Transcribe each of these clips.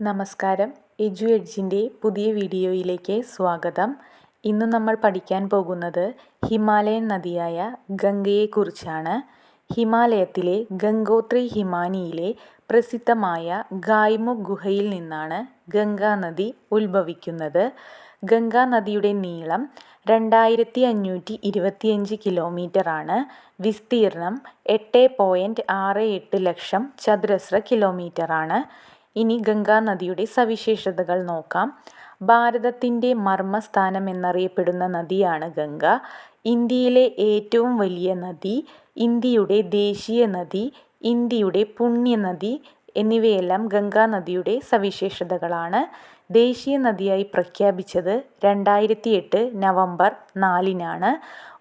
നമസ്കാരം. എജു എഡ്ജിന്റെ പുതിയ വീഡിയോയിലേക്ക് സ്വാഗതം. ഇന്ന് നമ്മൾ പഠിക്കാൻ പോകുന്നത് ഹിമാലയൻ നദിയായ ഗംഗയെക്കുറിച്ചാണ്. ഹിമാലയത്തിലെ ഗംഗോത്രി ഹിമാനിയിലെ പ്രസിദ്ധമായ ഗായ്മുഖ് ഗുഹയിൽ നിന്നാണ് ഗംഗാ നദി ഉത്ഭവിക്കുന്നത്. ഗംഗാ നദിയുടെ നീളം രണ്ടായിരത്തി അഞ്ഞൂറ്റി ഇരുപത്തിയഞ്ച് കിലോമീറ്ററാണ് വിസ്തീർണം എട്ട് പോയിന്റ് ആറ് എട്ട് ലക്ഷം ചതുരശ്ര കിലോമീറ്ററാണ് ഇനി ഗംഗാ നദിയുടെ സവിശേഷതകൾ നോക്കാം. ഭാരതത്തിന്റെ മർമ്മസ്ഥാനം എന്നറിയപ്പെടുന്ന നദിയാണ് ഗംഗ. ഇന്ത്യയിലെ ഏറ്റവും വലിയ നദി ഇന്ത്യയുടെ ദേശീയ നദി ഇന്ത്യയുടെ പുണ്യനദി എന്നിവയെല്ലാം ഗംഗാ നദിയുടെ സവിശേഷതകളാണ്. ദേശീയ നദിയായി പ്രഖ്യാപിച്ചത് രണ്ടായിരത്തി എട്ട് നവംബർ നാലിനാണ്.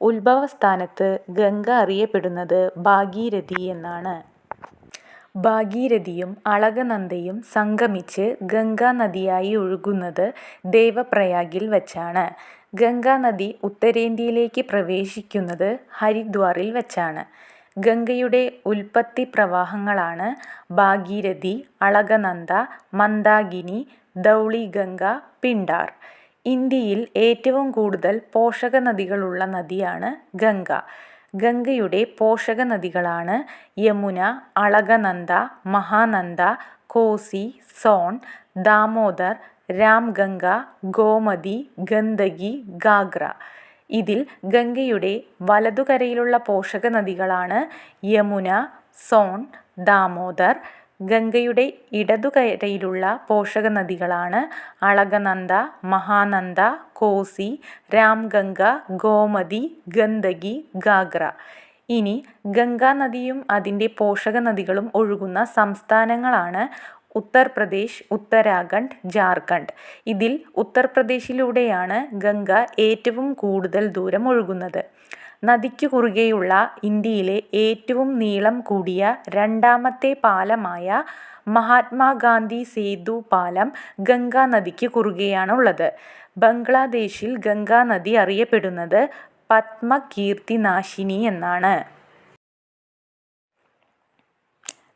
ഉത്ഭവസ്ഥാനത്ത് ഗംഗ അറിയപ്പെടുന്നത് ഭാഗീരഥി എന്നാണ്. ഭാഗീരഥിയും അളകനന്ദയും സംഗമിച്ച് ഗംഗാനദിയായി ഒഴുകുന്നത് ദേവപ്രയാഗിൽ വച്ചാണ്. ഗംഗാനദി ഉത്തരേന്ത്യയിലേക്ക് പ്രവേശിക്കുന്നത് ഹരിദ്വാറിൽ വച്ചാണ്. ഗംഗയുടെ ഉൽപ്പത്തി പ്രവാഹങ്ങളാണ് ഭാഗീരഥി അളകനന്ദ മന്ദാകിനി ധൗളിഗംഗ പിണ്ടാർ. ഇന്ത്യയിൽ ഏറ്റവും കൂടുതൽ പോഷക നദികളുള്ള നദിയാണ് ഗംഗ. ഗംഗയുടെ പോഷക നദികളാണ് യമുന അളകനന്ദ മഹാനന്ദ കോസി സോൺ ദാമോദർ രാംഗംഗ ഗോമതി ഗന്ദകി ഗാഗ്ര. ഇതിൽ ഗംഗയുടെ വലതുകരയിലുള്ള പോഷക നദികളാണ് യമുന സോൺ ദാമോദർ ഗംഗയുടെ ഇടതുകരയിലുള്ള പോഷകനദികളാണ് അളകനന്ദ മഹാനന്ദ കോസി രാംഗംഗ ഗോമതി ഗന്ദകി ഗാഗ്ര. ഇനി ഗംഗാനദിയും അതിന്റെ പോഷക നദികളും ഒഴുകുന്ന സംസ്ഥാനങ്ങളാണ് ഉത്തർപ്രദേശ് ഉത്തരാഖണ്ഡ് ജാർഖണ്ഡ്. ഇതിൽ ഉത്തർപ്രദേശിലൂടെയാണ് ഗംഗ ഏറ്റവും കൂടുതൽ ദൂരം ഒഴുകുന്നത്. നദിക്കു കുറുകെയുള്ള ഇന്ത്യയിലെ ഏറ്റവും നീളം കൂടിയ രണ്ടാമത്തെ പാലമായ മഹാത്മാഗാന്ധി സേതു പാലം ഗംഗാ നദിക്ക് കുറുകെയാണുള്ളത്. ബംഗ്ലാദേശിൽ ഗംഗാ നദി അറിയപ്പെടുന്നത് പത്മകീർത്തിനാശിനി എന്നാണ്.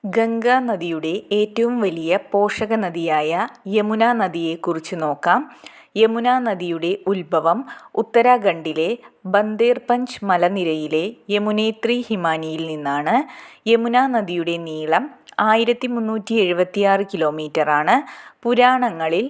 ഗംഗാ നദിയുടെ ഏറ്റവും വലിയ പോഷക നദിയായ യമുന നദിയെക്കുറിച്ച് നോക്കാം. യമുന നദിയുടെ ഉത്ഭവം ഉത്തരാഖണ്ഡിലെ ബന്ദേർപഞ്ച് മലനിരയിലെ യമുനേത്രി ഹിമാനിയിൽ നിന്നാണ്. യമുന നദിയുടെ നീളം ആയിരത്തി മുന്നൂറ്റി എഴുപത്തിയാറ് കിലോമീറ്ററാണ്. പുരാണങ്ങളിൽ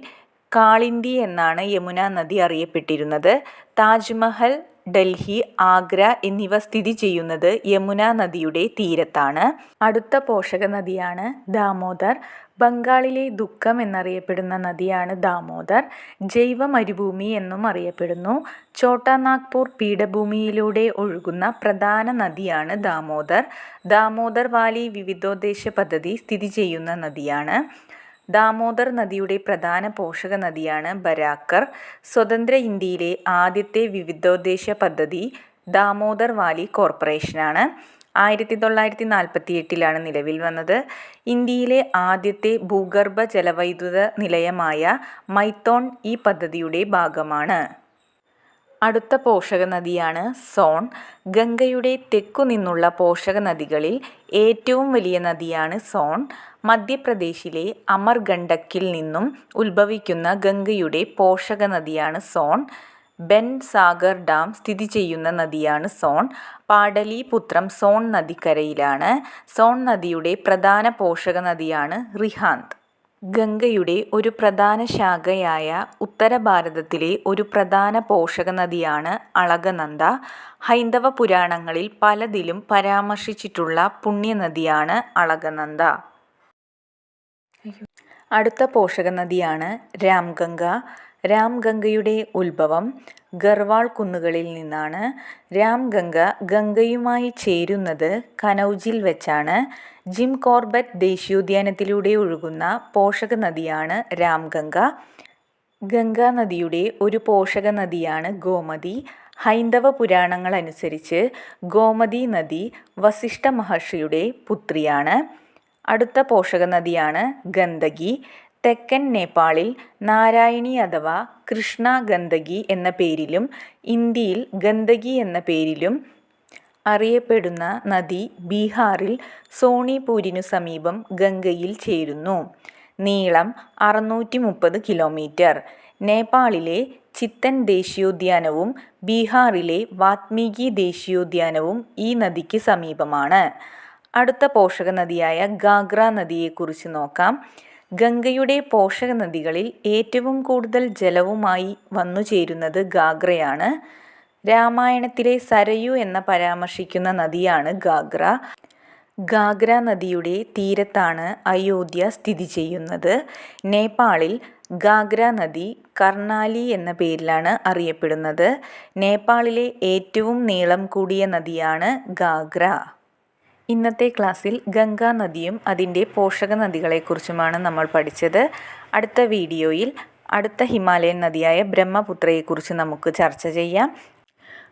കാളിന്തി എന്നാണ് യമുന നദി അറിയപ്പെട്ടിരുന്നത്. താജ്മഹൽ ഡൽഹി ആഗ്ര എന്നിവ സ്ഥിതി ചെയ്യുന്നത് യമുന നദിയുടെ തീരത്താണ്. അടുത്ത പോഷക നദിയാണ് ദാമോദർ. ബംഗാളിലെ ദുഃഖം എന്നറിയപ്പെടുന്ന നദിയാണ് ദാമോദർ. ജൈവ മരുഭൂമി എന്നും അറിയപ്പെടുന്നു. ഛോട്ടാ നാഗ്പൂർ പീഠഭൂമിയിലൂടെ ഒഴുകുന്ന പ്രധാന നദിയാണ് ദാമോദർ. ദാമോദർ വാലി വിവിധോദ്ദേശ പദ്ധതി സ്ഥിതി ചെയ്യുന്ന നദിയാണ്. ദാമോദർ നദിയുടെ പ്രധാന പോഷക നദിയാണ് ബരാക്കർ. സ്വതന്ത്ര ഇന്ത്യയിലെ ആദ്യത്തെ വിവിധോദ്ദേശ പദ്ധതി ദാമോദർ വാലി കോർപ്പറേഷനാണ്. ആയിരത്തി തൊള്ളായിരത്തി നാൽപ്പത്തി എട്ടിലാണ് നിലവിൽ വന്നത്. ഇന്ത്യയിലെ ആദ്യത്തെ ഭൂഗർഭ ജലവൈദ്യുത നിലയമായ മൈത്തോൺ ഈ പദ്ധതിയുടെ ഭാഗമാണ്. അടുത്ത പോഷക നദിയാണ് സോൺ. ഗംഗയുടെ തെക്കു നിന്നുള്ള പോഷക നദികളിൽ ഏറ്റവും വലിയ നദിയാണ് സോൺ. മധ്യപ്രദേശിലെ അമർഗണ്ഡക്കിൽ നിന്നും ഉത്ഭവിക്കുന്ന ഗംഗയുടെ പോഷകനദിയാണ് സോൺ. ബെൻ സാഗർ ഡാം സ്ഥിതി ചെയ്യുന്ന നദിയാണ് സോൺ. പാടലീപുത്രം സോൺ നദിക്കരയിലാണ്. സോൺ നദിയുടെ പ്രധാന പോഷക നദിയാണ് റിഹാന്ത്. ഗംഗയുടെ ഒരു പ്രധാന ശാഖയായ ഉത്തരഭാരതത്തിലെ ഒരു പ്രധാന പോഷക നദിയാണ് അളകനന്ദ. ഹൈന്ദവ പുരാണങ്ങളിൽ പലതിലും പരാമർശിച്ചിട്ടുള്ള പുണ്യനദിയാണ് അളകനന്ദ. അടുത്ത പോഷക നദിയാണ് രാംഗംഗ. രാംഗംഗയുടെ ഉത്ഭവം ഗർവാൾ കുന്നുകളിൽ നിന്നാണ്. രാംഗംഗ ഗംഗയുമായി ചേരുന്നത് കനൗജിൽ വെച്ചാണ്. ജിം കോർബറ്റ് ദേശീയോദ്യാനത്തിലൂടെ ഒഴുകുന്ന പോഷക നദിയാണ് രാംഗംഗ. ഗംഗാ നദിയുടെ ഒരു പോഷക നദിയാണ് ഗോമതി. ഹൈന്ദവ പുരാണങ്ങൾ അനുസരിച്ച് ഗോമതി നദി വസിഷ്ഠ മഹർഷിയുടെ പുത്രിയാണ്. അടുത്ത പോഷക നദിയാണ് ഗന്ദകി തെക്കൻ നേപ്പാളിൽ നാരായണി അഥവാ കൃഷ്ണ ഗന്ദകി എന്ന പേരിലും ഇന്ത്യയിൽ ഗന്ദകി എന്ന പേരിലും അറിയപ്പെടുന്ന നദി ബീഹാറിൽ സോണിപൂരിനു സമീപം ഗംഗയിൽ ചേരുന്നു. നീളം അറുന്നൂറ്റി മുപ്പത് കിലോമീറ്റർ. നേപ്പാളിലെ ചിത്തൻ ദേശീയോദ്യാനവും ബീഹാറിലെ വാത്മീകി ദേശീയോദ്യാനവും ഈ നദിക്ക് സമീപമാണ്. അടുത്ത പോഷക നദിയായ ഗാഗ്ര നദിയെക്കുറിച്ച് നോക്കാം. ഗംഗയുടെ പോഷകനദികളിൽ ഏറ്റവും കൂടുതൽ ജലവുമായി വന്നുചേരുന്നത് ഗാഗ്രയാണ്. രാമായണത്തിലെ സരയു എന്ന പരാമർശിക്കുന്ന നദിയാണ് ഗാഗ്ര. ഗാഗ്ര നദിയുടെ തീരത്താണ് അയോധ്യ സ്ഥിതി ചെയ്യുന്നത്. നേപ്പാളിൽ ഗാഗ്ര നദി കർണാലി എന്ന പേരിലാണ് അറിയപ്പെടുന്നത്. നേപ്പാളിലെ ഏറ്റവും നീളം കൂടിയ നദിയാണ് ഗാഗ്ര. ഇന്നത്തെ ക്ലാസ്സിൽ ഗംഗാ നദിയും അതിന്റെ പോഷക നദികളെക്കുറിച്ചുമാണ് നമ്മൾ പഠിച്ചത്. അടുത്ത വീഡിയോയിൽ അടുത്ത ഹിമാലയൻ നദിയായ ബ്രഹ്മപുത്രയെക്കുറിച്ച് നമുക്ക് ചർച്ച ചെയ്യാം.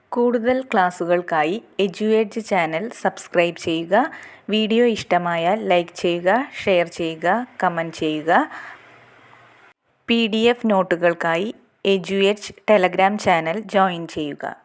കൂടുതൽ ക്ലാസ്സുകൾക്കായി എഡ്യൂഎഡ്ജ് ചാനൽ സബ്സ്ക്രൈബ് ചെയ്യുക. വീഡിയോ ഇഷ്ടമായാൽ ലൈക്ക് ചെയ്യുക ഷെയർ ചെയ്യുക കമന്റ് ചെയ്യുക. പി ഡി എഫ് നോട്ടുകൾക്കായി എഡ്യൂഎഡ്ജ് ടെലഗ്രാം ചാനൽ ജോയിൻ ചെയ്യുക.